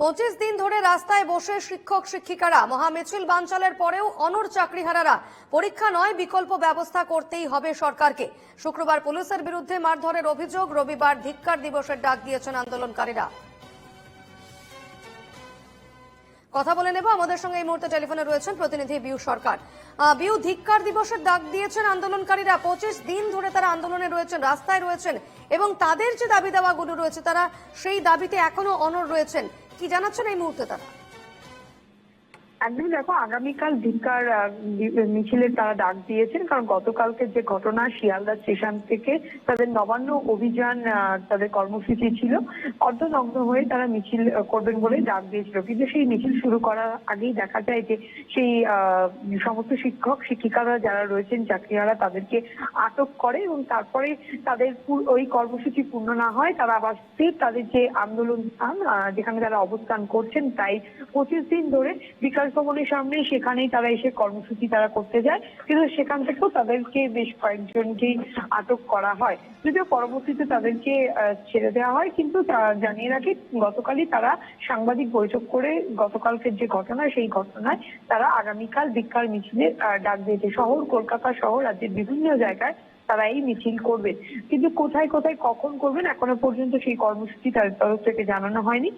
পঁচিশ দিন ধরে রাস্তায় বসে শিক্ষক শিক্ষিকারা, মহামিছিল বানচালের পরেও অনর চাকরিহারারা। পরীক্ষা নয়, বিকল্প ব্যবস্থা করতেই হবে সরকারকে। শুক্রবার পুলিশের বিরুদ্ধে মারধরের অভিযোগ, রবিবার ধিক্কার দিবসের ডাক দিয়েছেন আন্দোলনকারীরা। কথা বলে নেব, আমাদের সঙ্গে এই মুহূর্তে টেলিফোনে রয়েছেন প্রতিনিধি বিউ সরকার। বিউ, ধিক্কার দিবসের ডাক দিয়েছেন আন্দোলনকারীরা। পঁচিশ দিন ধরে তারা আন্দোলনে রয়েছেন, রাস্তায় রয়েছেন এবং তাদের যে দাবি দাওয়াগুলো রয়েছে, তারা সেই দাবিতে এখনও অনর রয়েছেন। কি জানাচ্ছেন এই মুহূর্তে তারা? একদম দেখো আগামীকাল আহ, মিছিলের তারা ডাক দিয়েছেন কারণ গতকালকে যে ঘটনা শিয়ালদা স্টেশন থেকে তাদের নবান্ন অভিযান তাদের কর্মসূচি ছিল অর্ধনগ্ন হয়ে তারা মিছিল করবেন বলে ডাক দিয়েছিল। কিন্তু সেই মিছিল শুরু করার আগেই দেখা যায় যে সেই সমস্ত শিক্ষক শিক্ষিকারা যারা রয়েছেন চাকরিহারা তাদেরকে আটক করে এবং তারপরে তাদের ওই কর্মসূচি পূর্ণ না হয় তারা আবার স্থির তাদের যে আন্দোলন স্থান যেখানে তারা অবস্থান করছেন তাই পঁচিশ দিন ধরে বিকাশ ভবনের সামনে সেখানেই তারা এসে কর্মসূচি তারা করতে যায়। কিন্তু সেখান থেকেও তাদেরকে বেশ কয়েকজনকেই আটক করা হয়। যদিও পরবর্তীতে তাদেরকে ছেড়ে দেওয়া হয় কিন্তু জানিয়ে রাখি গতকালই তারা সাংবাদিক বৈঠক করে গতকালকের যে ঘটনা সেই ঘটনায় তারা আগামীকাল বিক্ষার মিছিলের আহ, ডাক দিয়েছে। শহর কলকাতা শহর রাজ্যের বিভিন্ন জায়গায় তারা এই মিছিল করবেন কিন্তু কোথায় কোথায় কখন করবেন এখনও পর্যন্ত সেই কর্মসূচি তাদের তরফ থেকে জানানো হয়নি।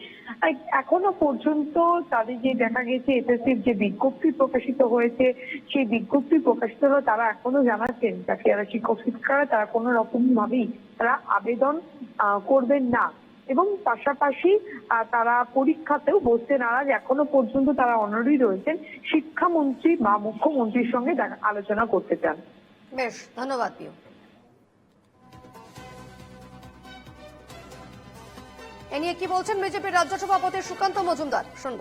এখনও পর্যন্ত তাদের যে দেখা গেছে এসএসসির যে বিজ্ঞপ্তি প্রকাশিত হয়েছে, সেই বিজ্ঞপ্তি প্রকাশিত হলে তারা এখনও জানাচ্ছেন যারা শিক্ষক, শিক্ষিকারা, তারা কোনো রকম ভাবেই তারা আবেদন করবেন না। এবং পাশাপাশি তারা পরীক্ষাতেও বসতে নারাজ। এখনও পর্যন্ত তারা অনরই রয়েছেন। শিক্ষামন্ত্রী বা মুখ্যমন্ত্রীর সঙ্গে আলোচনা করতে চান। বেশ, ধন্যবাদ, পিউ। এ নিয়ে কি বলছেন বিজেপির রাজ্য সভাপতি সুকান্ত মজুমদার? শুনব।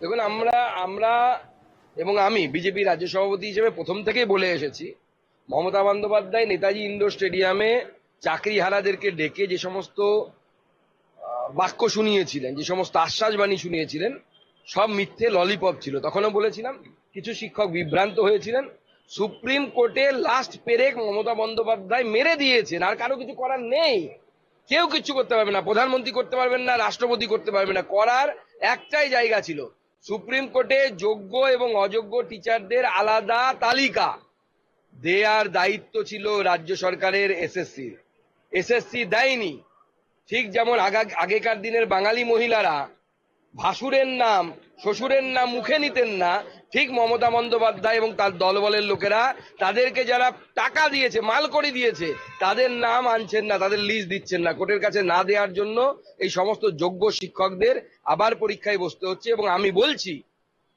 দেখুন, আমরা আমরা এবং আমি বিজেপি রাজ্য সভাপতি হিসেবে প্রথম থেকেই বলে এসেছি, মমতা বন্দ্যোপাধ্যায় নেতাজি ইন্ডোর স্টেডিয়ামে চাকরিহারাদেরকে ডেকে যে সমস্ত বাক্য শুনিয়েছিলেন, যে সমস্ত আশ্বাসবাণী শুনিয়েছিলেন সব মিথ্যে ললিপপ ছিল। তখনও বলেছিলাম, কিছু শিক্ষক বিভ্রান্ত হয়েছিলেন। সুপ্রিম কোর্টে লাস্ট পেরেক মমতা বন্দ্যোপাধ্যায় মেরে দিয়েছেন, আর কারও কিছু করার নেই। কেউ কিছু করতে পারবে না, প্রধানমন্ত্রী করতে পারবেন না, রাষ্ট্রপতি করতে পারবে না, করার একটাই জায়গা ছিল। সুপ্রিম কোর্টে যোগ্য এবং অযোগ্য টিচারদের আলাদা তালিকা। দেয়ার দায়িত্ব ছিল রাজ্য সরকারের এসএসসি এসএসসি দেয়নি। ঠিক যেমন আগা- আগেকার দিনের বাঙালি মহিলারা ভাসুরের নাম, শ্বশুরের নাম মুখে নিতেন না। ঠিক মমতা বন্দ্যোপাধ্যায় এবং তার দলবলের লোকেরা তাদেরকে যারা টাকা দিয়েছে, মাল করে দিয়েছে, তাদের নাম আনছেন না, তাদের লিস্ট দিচ্ছেন না। কোর্টের কাছে না দেওয়ার জন্য এই সমস্ত যোগ্য শিক্ষকদের আবার পরীক্ষায় বসতে হচ্ছে এবং আমি বলছি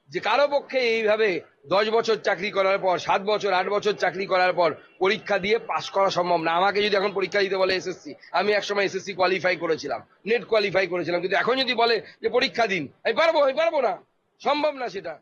যে কারও পক্ষে এইভাবে দশ বছর চাকরি করার পর, সাত বছর, আট বছর চাকরি করার পর পরীক্ষা দিয়ে পাশ করা সম্ভব না। আমাকে যদি এখন পরীক্ষা দিতে বলে এসএসসি, আমি একসময় এসএসসি কোয়ালিফাই করেছিলাম নেট কোয়ালিফাই করেছিলাম। কিন্তু এখন যদি বলে যে পরীক্ষা দিন, আমি পারব আমি পারব না। সম্ভব না সেটা।